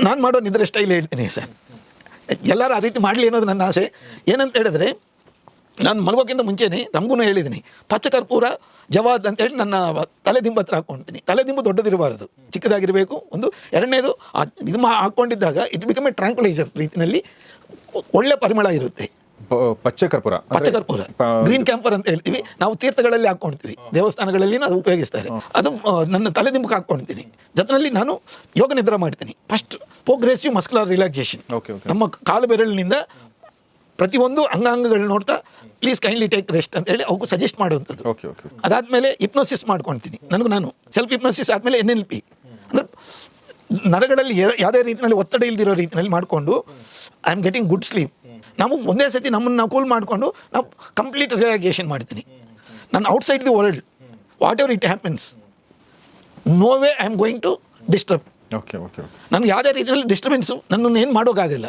ನಾನು ಮಾಡೋ ನಿದ್ರೆ ಸ್ಟೈಲ್ ಹೇಳ್ತೀನಿ ಸರ್. ಎಲ್ಲರೂ ಆ ರೀತಿ ಮಾಡಲಿ ಅನ್ನೋದು ನನ್ನ ಆಸೆ. ಏನಂತ ಹೇಳಿದ್ರೆ ನಾನು ಮಲಗೋಕ್ಕಿಂತ ಮುಂಚೆನೇ ತಮಗೂ ಹೇಳಿದ್ದೀನಿ ಪಚ್ಚಕರ್ಪೂರ ಜವಾದ್ ಅಂತ ಹೇಳಿ ನನ್ನ ತಲೆ ತಲೆದಿಂಬು ಹತ್ರ ಹಾಕ್ಕೊಳ್ತೀನಿ ತಲೆದಿಂಬು ದೊಡ್ಡದಿರಬಾರದು. ಚಿಕ್ಕದಾಗಿರಬೇಕು. ಒಂದು ಎರಡನೇದು ಇದು ಮಾ ಹಾಕ್ಕೊಂಡಿದ್ದಾಗ ಇಟ್ ಬಿಕಮ್ ಎ ಟ್ರಾಂಕ್ವಲೈಸರ್ ರೀತಿಯಲ್ಲಿ ಒಳ್ಳೆ ಪರಿಮಳ ಇರುತ್ತೆ. ಪಚ್ಚ ಕರ್ಪೂರ ಪಚ್ಚ ಕರ್ಪೂರ ಗ್ರೀನ್ ಕ್ಯಾಂಪರ್ ಅಂತ ಹೇಳ್ತೀವಿ. ನಾವು ತೀರ್ಥಗಳಲ್ಲಿ ಹಾಕ್ಕೊಳ್ತೀವಿ ದೇವಸ್ಥಾನಗಳಲ್ಲಿ ಅದು ಉಪಯೋಗಿಸ್ತಾರೆ. ಅದು ನನ್ನ ನನ್ನ ತಲೆದಿಂಬಕ್ಕೆ ಹಾಕ್ಕೊಳ್ತೀನಿ ಜೊತೆಯಲ್ಲಿ ನಾನು ಯೋಗ ನಿದ್ರೆ ಮಾಡ್ತೀನಿ. ಫಸ್ಟ್ ಪ್ರೋಗ್ರೆಸಿವ್ ಮಸ್ಕುಲರ್ ರಿಲ್ಯಾಕ್ಸೇಷನ್ ನಮ್ಮ ಕಾಲು ಬೆರಳಿನಿಂದ ಪ್ರತಿಯೊಂದು ಅಂಗಾಂಗಗಳು ನೋಡ್ತಾ ಪ್ಲೀಸ್ ಕೈಂಡ್ಲಿ ಟೇಕ್ ರೆಸ್ಟ್ ಅಂತ ಹೇಳಿ ಅವಕ್ಕೂ ಸಜೆಸ್ಟ್ ಮಾಡುವಂಥದ್ದು. ಓಕೆ ಓಕೆ ಅದಾದಮೇಲೆ ಹಿಪ್ನೋಸಿಸ್ ಮಾಡ್ಕೊಳ್ತೀನಿ ನನಗೆ ನಾನು ಸೆಲ್ಫ್ ಹಿಪ್ನೋಸಿಸ್ ಆದಮೇಲೆ ಎನ್ ಎಲ್ ಪಿ ಅಂದರೆ ನರಗಳಲ್ಲಿ ಯಾವುದೇ ರೀತಿಯಲ್ಲಿ ಒತ್ತಡ ಇಲ್ದಿರೋ ರೀತಿಯಲ್ಲಿ ಮಾಡಿಕೊಂಡು I am getting good sleep ನಾವು ಒಂದೇ ಸತಿ ನಮ್ಮನ್ನು ನಾವು ಕೂಲ್ ಮಾಡಿಕೊಂಡು ನಾವು ಕಂಪ್ಲೀಟ್ ರಿಲ್ಯಾಕ್ಸೇಷನ್ ಮಾಡ್ತೀನಿ. ನಾನು outside the world whatever it happens no way I am going to disturb okay okay ನನಗೆ ಯಾವುದೇ ರೀತಿಯಲ್ಲಿ ಡಿಸ್ಟರ್ಬೆನ್ಸು ನನ್ನನ್ನು ಏನು ಮಾಡೋಕ್ಕಾಗಲ್ಲ.